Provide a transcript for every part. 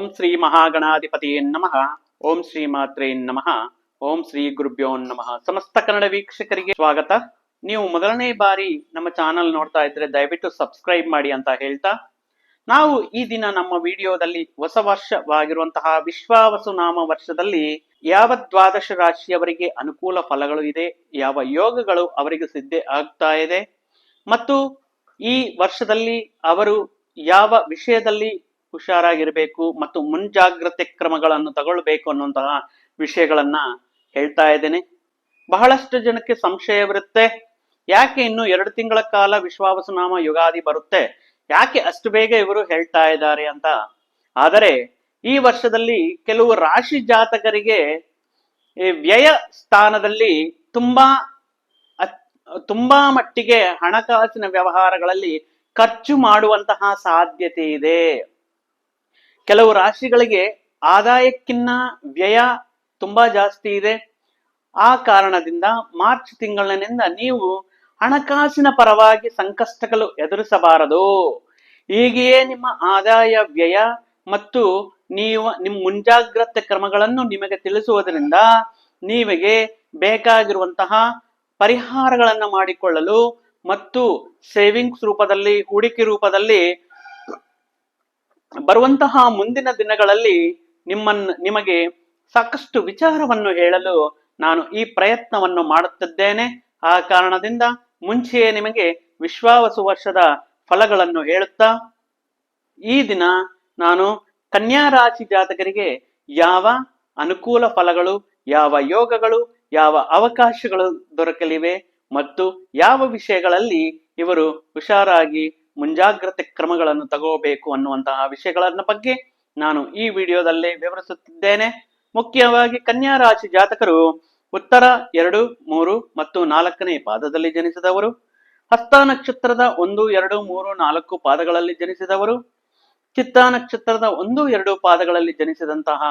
ಓಂ ಶ್ರೀ ಮಹಾಗಣಾಧಿಪತಿ ನಮಃ. ಓಂ ಶ್ರೀ ಮಾತ್ರೇ ನಮಃ. ಓಂ ಶ್ರೀ ಗುರುಭ್ಯೋ ನಮಃ. ಸಮಸ್ತ ಕನ್ನಡ ವೀಕ್ಷಕರಿಗೆ ಸ್ವಾಗತ. ನೀವು ಮೊದಲನೇ ಬಾರಿ ನಮ್ಮ ಚಾನಲ್ ನೋಡ್ತಾ ಇದ್ರೆ ದಯವಿಟ್ಟು ಸಬ್ಸ್ಕ್ರೈಬ್ ಮಾಡಿ ಅಂತ ಹೇಳ್ತಾ. ನಾವು ಈ ದಿನ ನಮ್ಮ ವಿಡಿಯೋದಲ್ಲಿ ಹೊಸ ವರ್ಷವಾಗಿರುವಂತಹ ವಿಶ್ವಾವಸು ನಾಮ ವರ್ಷದಲ್ಲಿ ಯಾವ ದ್ವಾದಶ ರಾಶಿಯವರಿಗೆ ಅನುಕೂಲ ಫಲಗಳು ಇದೆ, ಯಾವ ಯೋಗಗಳು ಅವರಿಗೆ ಸಿದ್ಧ ಆಗ್ತಾ ಇದೆ, ಮತ್ತು ಈ ವರ್ಷದಲ್ಲಿ ಅವರು ಯಾವ ವಿಷಯದಲ್ಲಿ ಹುಷಾರಾಗಿರಬೇಕು ಮತ್ತು ಮುಂಜಾಗ್ರತೆ ಕ್ರಮಗಳನ್ನು ತಗೊಳ್ಬೇಕು ಅನ್ನುವಂತಹ ವಿಷಯಗಳನ್ನ ಹೇಳ್ತಾ ಇದ್ದೇನೆ. ಬಹಳಷ್ಟು ಜನಕ್ಕೆ ಸಂಶಯವಿರುತ್ತೆ ಯಾಕೆ ಇನ್ನು ಎರಡು ತಿಂಗಳ ಕಾಲ ವಿಶ್ವಾವಸನಾಮ ಯುಗಾದಿ ಬರುತ್ತೆ? ಯಾಕೆ ಅಷ್ಟು ಬೇಗ ಇವರು ಹೇಳ್ತಾ ಇದ್ದಾರೆ ಅಂತ? ಆದರೆ ಈ ವರ್ಷದಲ್ಲಿ ಕೆಲವು ರಾಶಿ ಜಾತಕರಿಗೆ ವ್ಯಯ ಸ್ಥಾನದಲ್ಲಿ ತುಂಬಾ ತುಂಬಾ ಮಟ್ಟಿಗೆ ಹಣಕಾಸಿನ ವ್ಯವಹಾರಗಳಲ್ಲಿ ಖರ್ಚು ಮಾಡುವಂತಹ ಸಾಧ್ಯತೆ ಇದೆ. ಕೆಲವು ರಾಶಿಗಳಿಗೆ ಆದಾಯಕ್ಕಿನ್ನ ವ್ಯಯ ತುಂಬಾ ಜಾಸ್ತಿ ಇದೆ. ಆ ಕಾರಣದಿಂದ ಮಾರ್ಚ್ ತಿಂಗಳಿನಿಂದ ನೀವು ಹಣಕಾಸಿನ ಪರವಾಗಿ ಸಂಕಷ್ಟಗಳು ಎದುರಿಸಬಾರದು. ಹೀಗೆಯೇ ನಿಮ್ಮ ಆದಾಯ, ವ್ಯಯ ಮತ್ತು ನೀವು ನಿಮ್ಮ ಮುಂಜಾಗ್ರತೆ ಕ್ರಮಗಳನ್ನು ನಿಮಗೆ ತಿಳಿಸುವುದರಿಂದ ನಿಮಗೆ ಬೇಕಾಗಿರುವಂತಹ ಪರಿಹಾರಗಳನ್ನು ಮಾಡಿಕೊಳ್ಳಲು ಮತ್ತು ಸೇವಿಂಗ್ಸ್ ರೂಪದಲ್ಲಿ, ಹೂಡಿಕೆ ರೂಪದಲ್ಲಿ ಬರುವಂತಹ ಮುಂದಿನ ದಿನಗಳಲ್ಲಿ ನಿಮ್ಮನ್ನು ನಿಮಗೆ ಸಾಕಷ್ಟು ವಿಚಾರವನ್ನು ಹೇಳಲು ನಾನು ಈ ಪ್ರಯತ್ನವನ್ನು ಮಾಡುತ್ತಿದ್ದೇನೆ. ಆ ಕಾರಣದಿಂದ ಮುಂಚೆಯೇ ನಿಮಗೆ ವಿಶ್ವಾವಸು ವರ್ಷದ ಫಲಗಳನ್ನು ಹೇಳುತ್ತಾ, ಈ ದಿನ ನಾನು ಕನ್ಯಾ ರಾಶಿ ಜಾತಕರಿಗೆ ಯಾವ ಅನುಕೂಲ ಫಲಗಳು, ಯಾವ ಯೋಗಗಳು, ಯಾವ ಅವಕಾಶಗಳು ದೊರಕಲಿವೆ ಮತ್ತು ಯಾವ ವಿಷಯಗಳಲ್ಲಿ ಇವರು ಹುಷಾರಾಗಿ ಮುಂಜಾಗ್ರತೆ ಕ್ರಮಗಳನ್ನು ತಗೋಬೇಕು ಅನ್ನುವಂತಹ ವಿಷಯಗಳನ್ನ ಬಗ್ಗೆ ನಾನು ಈ ವಿಡಿಯೋದಲ್ಲಿ ವಿವರಿಸುತ್ತಿದ್ದೇನೆ. ಮುಖ್ಯವಾಗಿ ಕನ್ಯಾ ರಾಶಿ ಜಾತಕರು ಉತ್ತರ ಎರಡು, ಮೂರು ಮತ್ತು ನಾಲ್ಕನೇ ಪಾದದಲ್ಲಿ ಜನಿಸಿದವರು. ಹಸ್ತ ನಕ್ಷತ್ರದ ಒಂದು, ಎರಡು, ಮೂರು, ನಾಲ್ಕು ಪಾದಗಳಲ್ಲಿ ಜನಿಸಿದವರು. ಚಿತ್ತ ನಕ್ಷತ್ರದ ಒಂದು, ಎರಡು ಪಾದಗಳಲ್ಲಿ ಜನಿಸಿದಂತಹ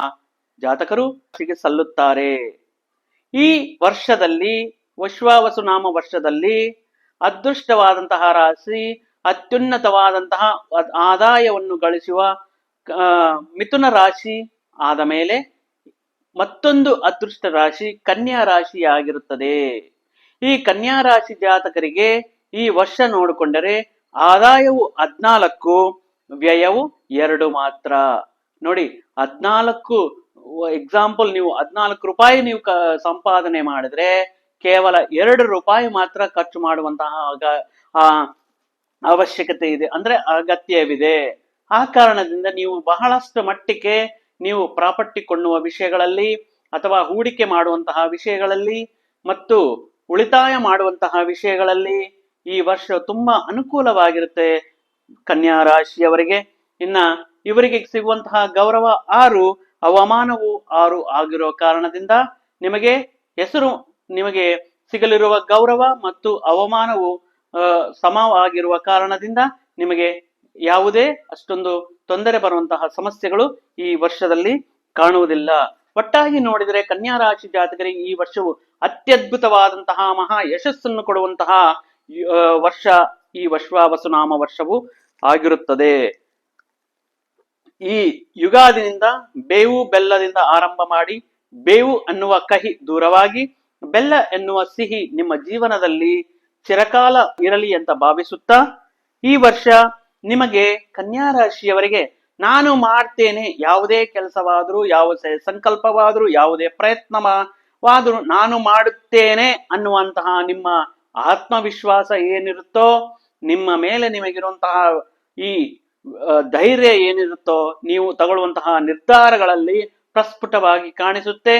ಜಾತಕರು ಸಲ್ಲುತ್ತಾರೆ. ಈ ವರ್ಷದಲ್ಲಿ ವಶ್ವಾವಸುನಾಮ ವರ್ಷದಲ್ಲಿ ಅದೃಷ್ಟವಾದಂತಹ ರಾಶಿ ಅತ್ಯುನ್ನತವಾದಂತಹ ಆದಾಯವನ್ನು ಗಳಿಸುವ ಮಿಥುನ ರಾಶಿ ಆದ ಮೇಲೆ ಮತ್ತೊಂದು ಅದೃಷ್ಟ ರಾಶಿ ಕನ್ಯಾ ರಾಶಿಯಾಗಿರುತ್ತದೆ. ಈ ಕನ್ಯಾ ರಾಶಿ ಜಾತಕರಿಗೆ ಈ ವರ್ಷ ನೋಡಿಕೊಂಡರೆ ಆದಾಯವು ಹದ್ನಾಲ್ಕು, ವ್ಯಯವು ಎರಡು ಮಾತ್ರ. ನೋಡಿ, ಹದ್ನಾಲ್ಕು ಎಕ್ಸಾಂಪಲ್ ನೀವು ಹದ್ನಾಲ್ಕು ರೂಪಾಯಿ ನೀವು ಸಂಪಾದನೆ ಮಾಡಿದ್ರೆ ಕೇವಲ ಎರಡು ರೂಪಾಯಿ ಮಾತ್ರ ಖರ್ಚು ಮಾಡುವಂತಹ ಆ ಅವಶ್ಯಕತೆ ಇದೆ. ಅಂದ್ರೆ ಅಗತ್ಯವಿದೆ. ಆ ಕಾರಣದಿಂದ ನೀವು ಬಹಳಷ್ಟು ಮಟ್ಟಿಗೆ ನೀವು ಪ್ರಾಪರ್ಟಿ ಕೊಳ್ಳುವ ವಿಷಯಗಳಲ್ಲಿ ಅಥವಾ ಹೂಡಿಕೆ ಮಾಡುವಂತಹ ವಿಷಯಗಳಲ್ಲಿ ಮತ್ತು ಉಳಿತಾಯ ಮಾಡುವಂತಹ ವಿಷಯಗಳಲ್ಲಿ ಈ ವರ್ಷ ತುಂಬಾ ಅನುಕೂಲವಾಗಿರುತ್ತೆ ಕನ್ಯಾ ರಾಶಿಯವರಿಗೆ. ಇನ್ನ ಇವರಿಗೆ ಸಿಗುವಂತಹ ಗೌರವ ಆರು, ಅವಮಾನವು ಆರು ಆಗಿರೋ ಕಾರಣದಿಂದ ನಿಮಗೆ ಹೆಸರು, ನಿಮಗೆ ಸಿಗಲಿರುವ ಗೌರವ ಮತ್ತು ಅವಮಾನವು ಸಮವಾಗಿರುವ ಕಾರಣದಿಂದ ನಿಮಗೆ ಯಾವುದೇ ಅಷ್ಟೊಂದು ತೊಂದರೆ ಬರುವಂತಹ ಸಮಸ್ಯೆಗಳು ಈ ವರ್ಷದಲ್ಲಿ ಕಾಣುವುದಿಲ್ಲ. ಒಟ್ಟಾಗಿ ನೋಡಿದರೆ ಕನ್ಯಾ ರಾಶಿ ಜಾತಕರಿಗೆ ಈ ವರ್ಷವು ಅತ್ಯದ್ಭುತವಾದಂತಹ ಮಹಾ ಯಶಸ್ಸನ್ನು ಕೊಡುವಂತಹ ವರ್ಷ, ಈ ವಸುನಾಮ ವರ್ಷವು ಆಗಿರುತ್ತದೆ. ಈ ಯುಗಾದಿನಿಂದ ಬೇವು ಬೆಲ್ಲದಿಂದ ಆರಂಭ ಮಾಡಿ ಬೇವು ಅನ್ನುವ ಕಹಿ ದೂರವಾಗಿ, ಬೆಲ್ಲ ಎನ್ನುವ ಸಿಹಿ ನಿಮ್ಮ ಜೀವನದಲ್ಲಿ ಚಿರಕಾಲ ಇರಲಿ ಅಂತ ಭಾವಿಸುತ್ತಾ ಈ ವರ್ಷ ನಿಮಗೆ ಕನ್ಯಾ ರಾಶಿಯವರಿಗೆ ನಾನು ಮಾಡ್ತೇನೆ ಯಾವುದೇ ಕೆಲಸವಾದರೂ, ಯಾವ ಸಂಕಲ್ಪವಾದರೂ, ಯಾವುದೇ ಪ್ರಯತ್ನವಾದರೂ ನಾನು ಮಾಡುತ್ತೇನೆ ಅನ್ನುವಂತಹ ನಿಮ್ಮ ಆತ್ಮವಿಶ್ವಾಸ ಏನಿರುತ್ತೋ, ನಿಮ್ಮ ಮೇಲೆ ನಿಮಗಿರುವಂತಹ ಈ ಧೈರ್ಯ ಏನಿರುತ್ತೋ, ನೀವು ತಗೊಳ್ಳುವಂತಹ ನಿರ್ಧಾರಗಳಲ್ಲಿ ಪ್ರಸ್ಫುಟವಾಗಿ ಕಾಣಿಸುತ್ತೆ.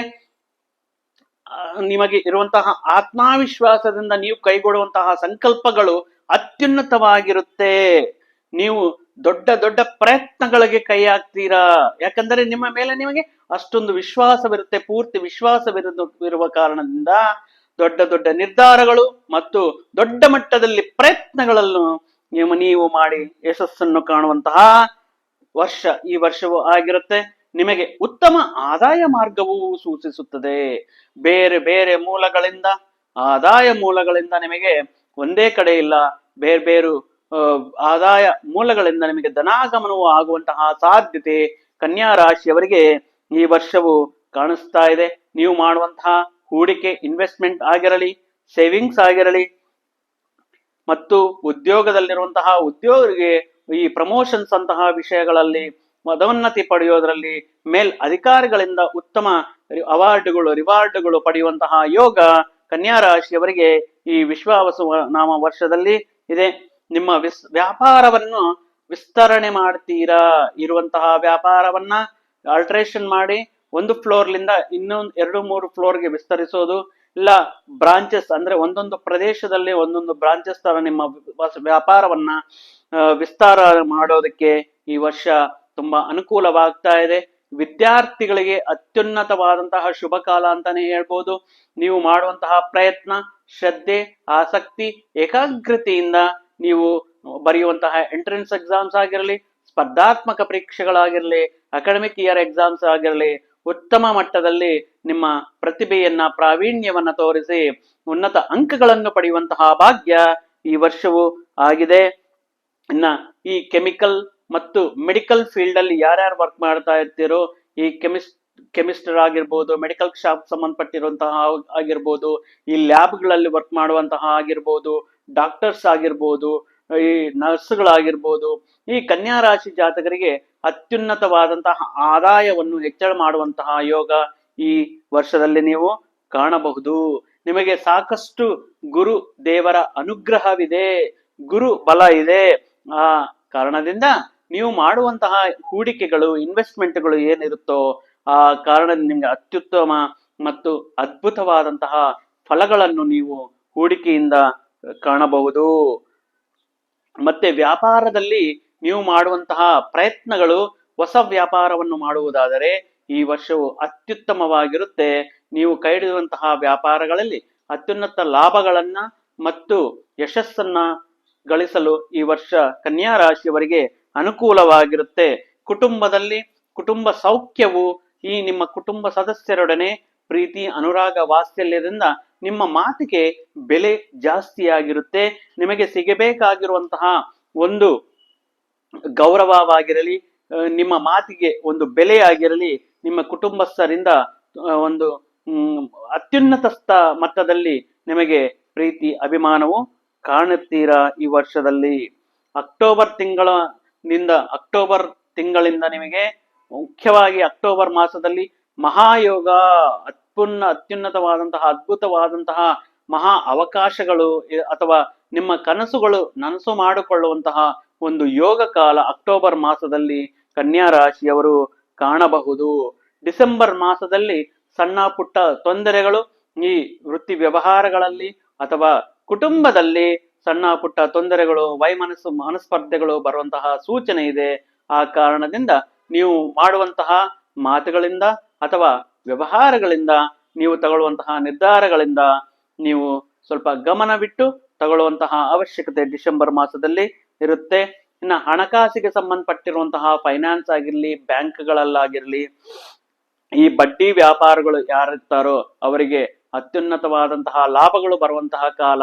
ನಿಮಗೆ ಇರುವಂತಹ ಆತ್ಮವಿಶ್ವಾಸದಿಂದ ನೀವು ಕೈಗೊಳ್ಳುವಂತಹ ಸಂಕಲ್ಪಗಳು ಅತ್ಯುನ್ನತವಾಗಿರುತ್ತೆ. ನೀವು ದೊಡ್ಡ ದೊಡ್ಡ ಪ್ರಯತ್ನಗಳಿಗೆ ಕೈ ಹಾಕ್ತೀರಾ? ಯಾಕಂದರೆ ನಿಮ್ಮ ಮೇಲೆ ನಿಮಗೆ ಅಷ್ಟೊಂದು ವಿಶ್ವಾಸವಿರುತ್ತೆ, ಪೂರ್ತಿ ವಿಶ್ವಾಸವಿರುವ ಕಾರಣದಿಂದ. ದೊಡ್ಡ ದೊಡ್ಡ ನಿರ್ಧಾರಗಳು ಮತ್ತು ದೊಡ್ಡ ಮಟ್ಟದಲ್ಲಿ ಪ್ರಯತ್ನಗಳನ್ನು ನೀವು ನೀವು ಮಾಡಿ ಯಶಸ್ಸನ್ನು ಕಾಣುವಂತಹ ವರ್ಷ, ಈ ವರ್ಷವೂ ಆಗಿರುತ್ತೆ. ನಿಮಗೆ ಉತ್ತಮ ಆದಾಯ ಮಾರ್ಗವೂ ಸೂಚಿಸುತ್ತದೆ. ಬೇರೆ ಬೇರೆ ಮೂಲಗಳಿಂದ, ಆದಾಯ ಮೂಲಗಳಿಂದ ನಿಮಗೆ ಒಂದೇ ಕಡೆ ಇಲ್ಲ. ಬೇರೆ ಬೇರೆ ಆದಾಯ ಮೂಲಗಳಿಂದ ನಿಮಗೆ ಧನಾಗಮನವು ಆಗುವಂತಹ ಸಾಧ್ಯತೆ ಕನ್ಯಾ ರಾಶಿಯವರಿಗೆ ಈ ವರ್ಷವು ಕಾಣಿಸ್ತಾ ಇದೆ. ನೀವು ಮಾಡುವಂತಹ ಹೂಡಿಕೆ, ಇನ್ವೆಸ್ಟ್ಮೆಂಟ್ ಆಗಿರಲಿ, ಸೇವಿಂಗ್ಸ್ ಆಗಿರಲಿ, ಮತ್ತು ಉದ್ಯೋಗದಲ್ಲಿರುವಂತಹ ಉದ್ಯೋಗಿಗೆ ಈ ಪ್ರಮೋಷನ್ಸ್ ಅಂತಹ ವಿಷಯಗಳಲ್ಲಿ ಪದೋನ್ನತಿ ಪಡೆಯೋದ್ರಲ್ಲಿ ಮೇಲ್ ಅಧಿಕಾರಿಗಳಿಂದ ಉತ್ತಮ ಅವಾರ್ಡ್ಗಳು, ರಿವಾರ್ಡ್ಗಳು ಪಡೆಯುವಂತಹ ಯೋಗ ಕನ್ಯಾ ರಾಶಿಯವರಿಗೆ ಈ ವಿಶ್ವಾವಸು ನಾಮ ವರ್ಷದಲ್ಲಿ ಇದೆ. ನಿಮ್ಮ ವಿಸ್, ವ್ಯಾಪಾರವನ್ನು ವಿಸ್ತರಣೆ ಮಾಡ್ತೀರಾ? ಇರುವಂತಹ ವ್ಯಾಪಾರವನ್ನ ಆಲ್ಟ್ರೇಷನ್ ಮಾಡಿ ಒಂದು ಫ್ಲೋರ್ಲಿಂದ ಇನ್ನೊಂದು ಎರಡು ಮೂರು ಫ್ಲೋರ್ಗೆ ವಿಸ್ತರಿಸೋದು, ಇಲ್ಲ ಬ್ರಾಂಚಸ್ ಅಂದ್ರೆ ಒಂದೊಂದು ಪ್ರದೇಶದಲ್ಲಿ ಒಂದೊಂದು ಬ್ರಾಂಚಸ್ ತರ ನಿಮ್ಮ ವ್ಯಾಪಾರವನ್ನ ವಿಸ್ತಾರ ಮಾಡೋದಕ್ಕೆ ಈ ವರ್ಷ ತುಂಬಾ ಅನುಕೂಲವಾಗ್ತಾ ಇದೆ. ವಿದ್ಯಾರ್ಥಿಗಳಿಗೆ ಅತ್ಯುನ್ನತವಾದಂತಹ ಶುಭ ಕಾಲ ಅಂತಾನೆ ಹೇಳ್ಬೋದು. ನೀವು ಮಾಡುವಂತಹ ಪ್ರಯತ್ನ, ಶ್ರದ್ಧೆ, ಆಸಕ್ತಿ, ಏಕಾಗ್ರತೆಯಿಂದ ನೀವು ಬರೆಯುವಂತಹ ಎಂಟ್ರೆನ್ಸ್ ಎಕ್ಸಾಮ್ಸ್ ಆಗಿರಲಿ, ಸ್ಪರ್ಧಾತ್ಮಕ ಪರೀಕ್ಷೆಗಳಾಗಿರಲಿ ಅಕಾಡೆಮಿಕ್ ಇಯರ್ ಎಕ್ಸಾಮ್ಸ್ ಆಗಿರಲಿ, ಉತ್ತಮ ಮಟ್ಟದಲ್ಲಿ ನಿಮ್ಮ ಪ್ರತಿಭೆಯನ್ನ, ಪ್ರಾವೀಣ್ಯವನ್ನ ತೋರಿಸಿ ಉನ್ನತ ಅಂಕಗಳನ್ನು ಪಡೆಯುವಂತಹ ಭಾಗ್ಯ ಈ ವರ್ಷವು ಆಗಿದೆ. ಇನ್ನ ಈ ಕೆಮಿಕಲ್ ಮತ್ತು ಮೆಡಿಕಲ್ ಫೀಲ್ಡ್ ಅಲ್ಲಿ ಯಾರ್ಯಾರು ವರ್ಕ್ ಮಾಡ್ತಾ ಇರ್ತೀರೋ, ಈ ಕೆಮಿಸ್ಟ್ ಕೆಮಿಸ್ಟರ್ ಆಗಿರ್ಬೋದು ಮೆಡಿಕಲ್ ಶಾಪ್ ಸಂಬಂಧಪಟ್ಟಿರುವಂತಹ ಆಗಿರ್ಬೋದು, ಈ ಲ್ಯಾಬ್ಗಳಲ್ಲಿ ವರ್ಕ್ ಮಾಡುವಂತಹ ಆಗಿರ್ಬೋದು, ಡಾಕ್ಟರ್ಸ್ ಆಗಿರ್ಬೋದು, ಈ ನರ್ಸ್ಗಳಾಗಿರ್ಬೋದು, ಈ ಕನ್ಯಾ ರಾಶಿ ಜಾತಕರಿಗೆ ಅತ್ಯುನ್ನತವಾದಂತಹ ಆದಾಯವನ್ನು ಹೆಚ್ಚಳ ಮಾಡುವಂತಹ ಯೋಗ ಈ ವರ್ಷದಲ್ಲಿ ನೀವು ಕಾಣಬಹುದು. ನಿಮಗೆ ಸಾಕಷ್ಟು ಗುರು ದೇವರ ಅನುಗ್ರಹವಿದೆ, ಗುರು ಬಲ ಇದೆ. ಆ ಕಾರಣದಿಂದ ನೀವು ಮಾಡುವಂತಹ ಹೂಡಿಕೆಗಳು ಇನ್ವೆಸ್ಟ್ಮೆಂಟ್ಗಳು ಏನಿರುತ್ತೋ ಆ ಕಾರಣ ನಿಮ್ಗೆ ಅತ್ಯುತ್ತಮ ಮತ್ತು ಅದ್ಭುತವಾದಂತಹ ಫಲಗಳನ್ನು ನೀವು ಹೂಡಿಕೆಯಿಂದ ಕಾಣಬಹುದು. ಮತ್ತೆ ವ್ಯಾಪಾರದಲ್ಲಿ ನೀವು ಮಾಡುವಂತಹ ಪ್ರಯತ್ನಗಳು, ಹೊಸ ವ್ಯಾಪಾರವನ್ನು ಮಾಡುವುದಾದರೆ ಈ ವರ್ಷವು ಅತ್ಯುತ್ತಮವಾಗಿರುತ್ತೆ. ನೀವು ಕೈ ಹಿಡಿಯುವಂತಹ ವ್ಯಾಪಾರಗಳಲ್ಲಿ ಅತ್ಯುನ್ನತ ಲಾಭಗಳನ್ನ ಮತ್ತು ಯಶಸ್ಸನ್ನ ಗಳಿಸಲು ಈ ವರ್ಷ ಕನ್ಯಾ ರಾಶಿಯವರಿಗೆ ಅನುಕೂಲವಾಗಿರುತ್ತೆ. ಕುಟುಂಬದಲ್ಲಿ ಕುಟುಂಬ ಸೌಖ್ಯವು ಈ ನಿಮ್ಮ ಕುಟುಂಬ ಸದಸ್ಯರೊಡನೆ ಪ್ರೀತಿ, ಅನುರಾಗ, ವಾತ್ಸಲ್ಯದಿಂದ ನಿಮ್ಮ ಮಾತಿಗೆ ಬೆಲೆ ಜಾಸ್ತಿಯಾಗಿರುತ್ತೆ. ನಿಮಗೆ ಸಿಗಬೇಕಾಗಿರುವಂತಹ ಒಂದು ಗೌರವವಾಗಿರಲಿ ನಿಮ್ಮ ಮಾತಿಗೆ ಒಂದು ಬೆಲೆಯಾಗಿರಲಿ, ನಿಮ್ಮ ಕುಟುಂಬಸ್ಥರಿಂದ ಒಂದು ಅತ್ಯುನ್ನತಸ್ಥ ಅತ್ಯುನ್ನತ ಸ್ಥ ಮಟ್ಟದಲ್ಲಿ ನಿಮಗೆ ಪ್ರೀತಿ, ಅಭಿಮಾನವು ಕಾಣುತ್ತೀರಾ ಈ ವರ್ಷದಲ್ಲಿ? ಅಕ್ಟೋಬರ್ ತಿಂಗಳಿನಿಂದ ಅಕ್ಟೋಬರ್ ತಿಂಗಳಿಂದ ನಿಮಗೆ ಮುಖ್ಯವಾಗಿ ಅಕ್ಟೋಬರ್ ಮಾಸದಲ್ಲಿ ಮಹಾಯೋಗ, ಅತ್ಯುನ್ನ, ಅತ್ಯುನ್ನತವಾದಂತಹ, ಅದ್ಭುತವಾದಂತಹ ಮಹಾ ಅವಕಾಶಗಳು ಅಥವಾ ನಿಮ್ಮ ಕನಸುಗಳು ನನಸು ಮಾಡಿಕೊಳ್ಳುವಂತಹ ಒಂದು ಯೋಗ ಕಾಲ ಅಕ್ಟೋಬರ್ ಮಾಸದಲ್ಲಿ ಕನ್ಯಾ ರಾಶಿಯವರು ಕಾಣಬಹುದು. ಡಿಸೆಂಬರ್ ಮಾಸದಲ್ಲಿ ಸಣ್ಣ ಪುಟ್ಟ ತೊಂದರೆಗಳು ಈ ವೃತ್ತಿ ವ್ಯವಹಾರಗಳಲ್ಲಿ ಅಥವಾ ಕುಟುಂಬದಲ್ಲಿ ಸಣ್ಣ ಪುಟ್ಟ ತೊಂದರೆಗಳು, ವೈಮನಸ್ಸು, ಮನಸ್ಪರ್ಧೆಗಳು ಬರುವಂತಹ ಸೂಚನೆ ಇದೆ. ಆ ಕಾರಣದಿಂದ ನೀವು ಮಾಡುವಂತಹ ಮಾತುಗಳಿಂದ ಅಥವಾ ವ್ಯವಹಾರಗಳಿಂದ, ನೀವು ತಗೊಳ್ಳುವಂತಹ ನಿರ್ಧಾರಗಳಿಂದ ನೀವು ಸ್ವಲ್ಪ ಗಮನವಿಟ್ಟು ತಗೊಳ್ಳುವಂತಹ ಅವಶ್ಯಕತೆ ಡಿಸೆಂಬರ್ ಮಾಸದಲ್ಲಿ ಇರುತ್ತೆ. ಇನ್ನು ಹಣಕಾಸಿಗೆ ಸಂಬಂಧಪಟ್ಟಿರುವಂತಹ ಫೈನಾನ್ಸ್ ಆಗಿರ್ಲಿ, ಬ್ಯಾಂಕ್ಗಳಲ್ಲಾಗಿರ್ಲಿ, ಈ ಬಡ್ಡಿ ವ್ಯಾಪಾರಗಳು ಯಾರಿರ್ತಾರೋ ಅವರಿಗೆ ಅತ್ಯುನ್ನತವಾದಂತಹ ಲಾಭಗಳು ಬರುವಂತಹ ಕಾಲ.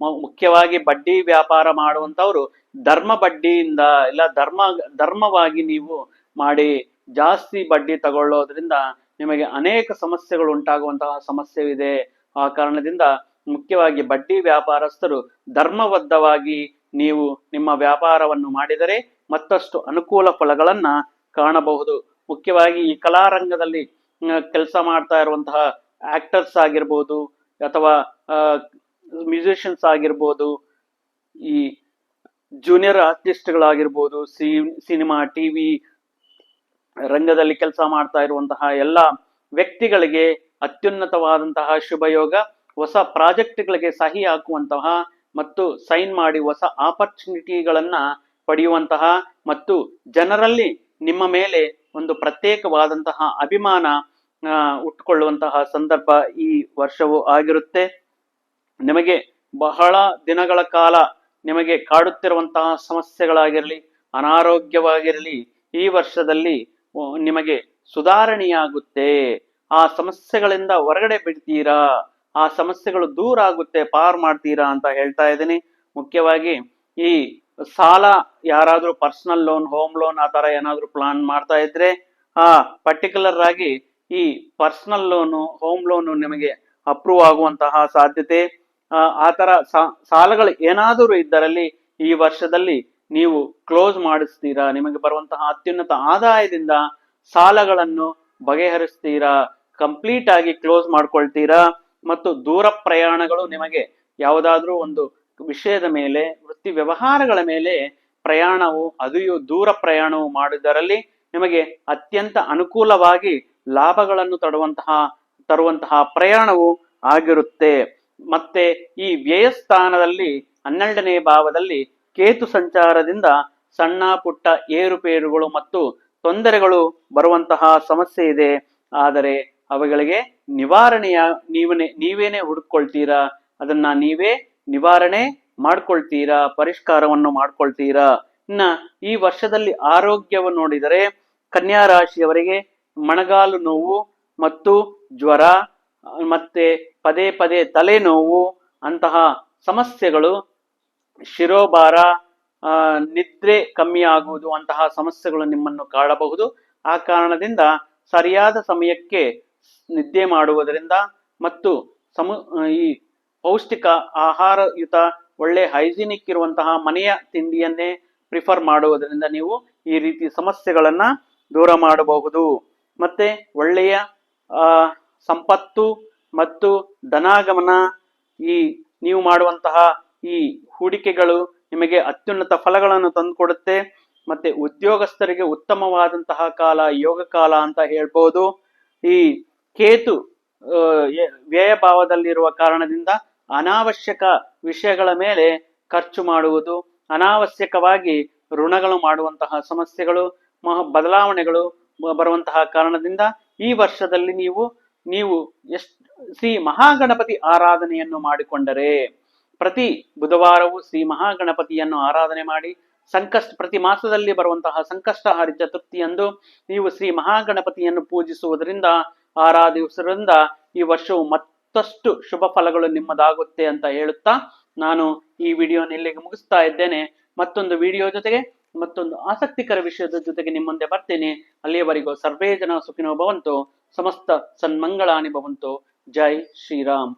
ಮುಖ್ಯವಾಗಿ ಬಡ್ಡಿ ವ್ಯಾಪಾರ ಮಾಡುವಂಥವ್ರು ಧರ್ಮ ಬಡ್ಡಿಯಿಂದ ಇಲ್ಲ ಧರ್ಮ, ಧರ್ಮವಾಗಿ ನೀವು ಮಾಡಿ ಜಾಸ್ತಿ ಬಡ್ಡಿ ತಗೊಳ್ಳೋದ್ರಿಂದ ನಿಮಗೆ ಅನೇಕ ಸಮಸ್ಯೆಗಳು ಉಂಟಾಗುವಂತಹ ಸಮಸ್ಯೆ ಇದೆ ಆ ಕಾರಣದಿಂದ ಮುಖ್ಯವಾಗಿ ಬಡ್ಡಿ ವ್ಯಾಪಾರಸ್ಥರು ಧರ್ಮಬದ್ಧವಾಗಿ ನೀವು ನಿಮ್ಮ ವ್ಯಾಪಾರವನ್ನು ಮಾಡಿದರೆ ಮತ್ತಷ್ಟು ಅನುಕೂಲ ಫಲಗಳನ್ನ ಕಾಣಬಹುದು. ಮುಖ್ಯವಾಗಿ ಈ ಕಲಾರಂಗದಲ್ಲಿ ಕೆಲಸ ಮಾಡ್ತಾ ಇರುವಂತಹ ಆಕ್ಟರ್ಸ್ ಆಗಿರ್ಬೋದು ಅಥವಾ ಮ್ಯೂಸಿಷಿಯನ್ಸ್ ಆಗಿರ್ಬೋದು, ಈ ಜೂನಿಯರ್ ಆರ್ಟಿಸ್ಟ್ಗಳಾಗಿರ್ಬೋದು ಸಿ ಸಿನಿಮಾ ಟಿವಿ ರಂಗದಲ್ಲಿ ಕೆಲಸ ಮಾಡ್ತಾ ಇರುವಂತಹ ಎಲ್ಲ ವ್ಯಕ್ತಿಗಳಿಗೆ ಅತ್ಯುನ್ನತವಾದಂತಹ ಶುಭಯೋಗ, ಹೊಸ ಪ್ರಾಜೆಕ್ಟ್ಗಳಿಗೆ ಸಹಿ ಹಾಕುವಂತಹ ಮತ್ತು ಸೈನ್ ಮಾಡಿ ಹೊಸ ಆಪರ್ಚುನಿಟಿಗಳನ್ನ ಪಡೆಯುವಂತಹ ಮತ್ತು ಜನರಲ್ಲಿ ನಿಮ್ಮ ಮೇಲೆ ಒಂದು ಪ್ರತ್ಯೇಕವಾದಂತಹ ಅಭಿಮಾನ ಉಟ್ಕೊಳ್ಳುವಂತಹ ಸಂದರ್ಭ ಈ ವರ್ಷವು ಆಗಿರುತ್ತೆ. ನಿಮಗೆ ಬಹಳ ದಿನಗಳ ಕಾಲ ನಿಮಗೆ ಕಾಡುತ್ತಿರುವಂತಹ ಸಮಸ್ಯೆಗಳಾಗಿರಲಿ, ಅನಾರೋಗ್ಯವಾಗಿರಲಿ, ಈ ವರ್ಷದಲ್ಲಿ ನಿಮಗೆ ಸುಧಾರಣೆಯಾಗುತ್ತೆ. ಆ ಸಮಸ್ಯೆಗಳಿಂದ ಹೊರಗಡೆ ಬಿಡ್ತೀರಾ? ಆ ಸಮಸ್ಯೆಗಳು ದೂರ ಆಗುತ್ತೆ, ಪಾರ್ ಮಾಡ್ತೀರಾ ಅಂತ ಹೇಳ್ತಾ ಇದ್ದೀನಿ. ಮುಖ್ಯವಾಗಿ ಈ ಸಾಲ ಯಾರಾದರೂ ಪರ್ಸನಲ್ ಲೋನ್, ಹೋಮ್ ಲೋನ್ ಆ ಥರ ಏನಾದರೂ ಪ್ಲಾನ್ ಮಾಡ್ತಾ ಇದ್ರೆ, ಆ ಪರ್ಟಿಕ್ಯುಲರ್ ಆಗಿ ಈ ಪರ್ಸನಲ್ ಲೋನು, ಹೋಮ್ ಲೋನು ನಿಮಗೆ ಅಪ್ರೂವ್ ಆಗುವಂತಹ ಸಾಧ್ಯತೆ. ಆ, ತರ ಸಾಲಗಳು ಏನಾದರೂ ಇದ್ದರಲ್ಲಿ ಈ ವರ್ಷದಲ್ಲಿ ನೀವು ಕ್ಲೋಸ್ ಮಾಡಿಸ್ತೀರಾ? ನಿಮಗೆ ಬರುವಂತಹ ಅತ್ಯುನ್ನತ ಆದಾಯದಿಂದ ಸಾಲಗಳನ್ನು ಬಗೆಹರಿಸ್ತೀರಾ? ಕಂಪ್ಲೀಟ್ ಆಗಿ ಕ್ಲೋಸ್ ಮಾಡ್ಕೊಳ್ತೀರಾ? ಮತ್ತು ದೂರ ಪ್ರಯಾಣಗಳು ನಿಮಗೆ ಯಾವುದಾದ್ರೂ ಒಂದು ವಿಷಯದ ಮೇಲೆ ವೃತ್ತಿ ವ್ಯವಹಾರಗಳ ಮೇಲೆ ಪ್ರಯಾಣವು ಅದೂ ದೂರ ಪ್ರಯಾಣವು ಮಾಡುವುದರಲ್ಲಿ ನಿಮಗೆ ಅತ್ಯಂತ ಅನುಕೂಲವಾಗಿ ಲಾಭಗಳನ್ನು ತರುವಂತಹ ತರುವಂತಹ ಪ್ರಯಾಣವು ಆಗಿರುತ್ತೆ. ಮತ್ತೆ ಈ ವ್ಯಯಸ್ಥಾನದಲ್ಲಿ ಹನ್ನೆರಡನೇ ಭಾವದಲ್ಲಿ ಕೇತು ಸಂಚಾರದಿಂದ ಸಣ್ಣ ಪುಟ್ಟ ಏರುಪೇರುಗಳು ಮತ್ತು ತೊಂದರೆಗಳು ಬರುವಂತಹ ಸಮಸ್ಯೆ ಇದೆ. ಆದರೆ ಅವುಗಳಿಗೆ ನಿವಾರಣೆಯ ನೀವೇ ನೀವೇನೆ ಹುಡುಕೊಳ್ತೀರಾ ಅದನ್ನ ನೀವೇ ನಿವಾರಣೆ ಮಾಡ್ಕೊಳ್ತೀರಾ? ಪರಿಷ್ಕಾರವನ್ನು ಮಾಡ್ಕೊಳ್ತೀರಾ? ಇನ್ನ ಈ ವರ್ಷದಲ್ಲಿ ಆರೋಗ್ಯವನ್ನು ನೋಡಿದರೆ ಕನ್ಯಾ ರಾಶಿಯವರಿಗೆ ಮಣಗಾಲು ನೋವು ಮತ್ತು ಜ್ವರ, ಮತ್ತೆ ಪದೇ ಪದೇ ತಲೆನೋವು, ಅಂತಹ ಸಮಸ್ಯೆಗಳು, ಶಿರೋಭಾರ ನಿದ್ರೆ ಕಮ್ಮಿ ಆಗುವುದು ಅಂತಹ ಸಮಸ್ಯೆಗಳು ನಿಮ್ಮನ್ನು ಕಾಡಬಹುದು. ಆ ಕಾರಣದಿಂದ ಸರಿಯಾದ ಸಮಯಕ್ಕೆ ನಿದ್ದೆ ಮಾಡುವುದರಿಂದ ಮತ್ತು ಸಮು, ಈ ಪೌಷ್ಟಿಕ ಆಹಾರಯುತ, ಒಳ್ಳೆ ಹೈಜಿನಿಕ್ ಇರುವಂತಹ ಮನೆಯ ತಿಂಡಿಯನ್ನೇ ಪ್ರಿಫರ್ ಮಾಡುವುದರಿಂದ ನೀವು ಈ ರೀತಿ ಸಮಸ್ಯೆಗಳನ್ನ ದೂರ ಮಾಡಬಹುದು. ಮತ್ತೆ ಒಳ್ಳೆಯ ಸಂಪತ್ತು ಮತ್ತು ಧನಾಗಮನ ಈ ನೀವು ಮಾಡುವಂತಹ ಈ ಹೂಡಿಕೆಗಳು ನಿಮಗೆ ಅತ್ಯುನ್ನತ ಫಲಗಳನ್ನು ತಂದುಕೊಡುತ್ತೆ. ಮತ್ತೆ ಉದ್ಯೋಗಸ್ಥರಿಗೆ ಉತ್ತಮವಾದಂತಹ ಕಾಲ, ಯೋಗ ಕಾಲ ಅಂತ ಹೇಳ್ಬೋದು. ಈ ಕೇತು ವ್ಯಯ ಭಾವದಲ್ಲಿರುವ ಕಾರಣದಿಂದ ಅನಾವಶ್ಯಕ ವಿಷಯಗಳ ಮೇಲೆ ಖರ್ಚು ಮಾಡುವುದು, ಅನಾವಶ್ಯಕವಾಗಿ ಋಣಗಳು ಮಾಡುವಂತಹ ಸಮಸ್ಯೆಗಳು, ಮಹ, ಬದಲಾವಣೆಗಳು ಬರುವಂತಹ ಕಾರಣದಿಂದ ಈ ವರ್ಷದಲ್ಲಿ ನೀವು ನೀವು ಎಷ್ಟು ಶ್ರೀ ಮಹಾಗಣಪತಿ ಆರಾಧನೆಯನ್ನು ಮಾಡಿಕೊಂಡರೆ, ಪ್ರತಿ ಬುಧವಾರವೂ ಶ್ರೀ ಮಹಾಗಣಪತಿಯನ್ನು ಆರಾಧನೆ ಮಾಡಿ, ಸಂಕಷ್ಟ, ಪ್ರತಿ ಮಾಸದಲ್ಲಿ ಬರುವಂತಹ ಸಂಕಷ್ಟಹಾರಿ ಚತುರ್ಥಿಯಂದು ನೀವು ಶ್ರೀ ಮಹಾಗಣಪತಿಯನ್ನು ಪೂಜಿಸುವುದರಿಂದ ಆರಾಧಿಸುವುದರಿಂದ ಈ ವರ್ಷವು ಮತ್ತಷ್ಟು ಶುಭ ಫಲಗಳು ನಿಮ್ಮದಾಗುತ್ತೆ ಅಂತ ಹೇಳುತ್ತಾ ನಾನು ಈ ವಿಡಿಯೋನ ಇಲ್ಲಿಗೆ ಮುಗಿಸ್ತಾ ಇದ್ದೇನೆ. ಮತ್ತೊಂದು ವಿಡಿಯೋ ಜೊತೆಗೆ, ಮತ್ತೊಂದು ಆಸಕ್ತಿಕರ ವಿಷಯದ ಜೊತೆಗೆ ನಿಮ್ಮ ಮುಂದೆ ಬರ್ತೇನೆ. ಅಲ್ಲಿಯವರೆಗೂ ಸರ್ವೇ ಜನ ಸುಖಿನೋ ಭವಂತು. ಸಮಸ್ತ ಸನ್ಮಂಗಳಾನಿ ಭವಂತು ಜೈ ಶ್ರೀರಾಮ್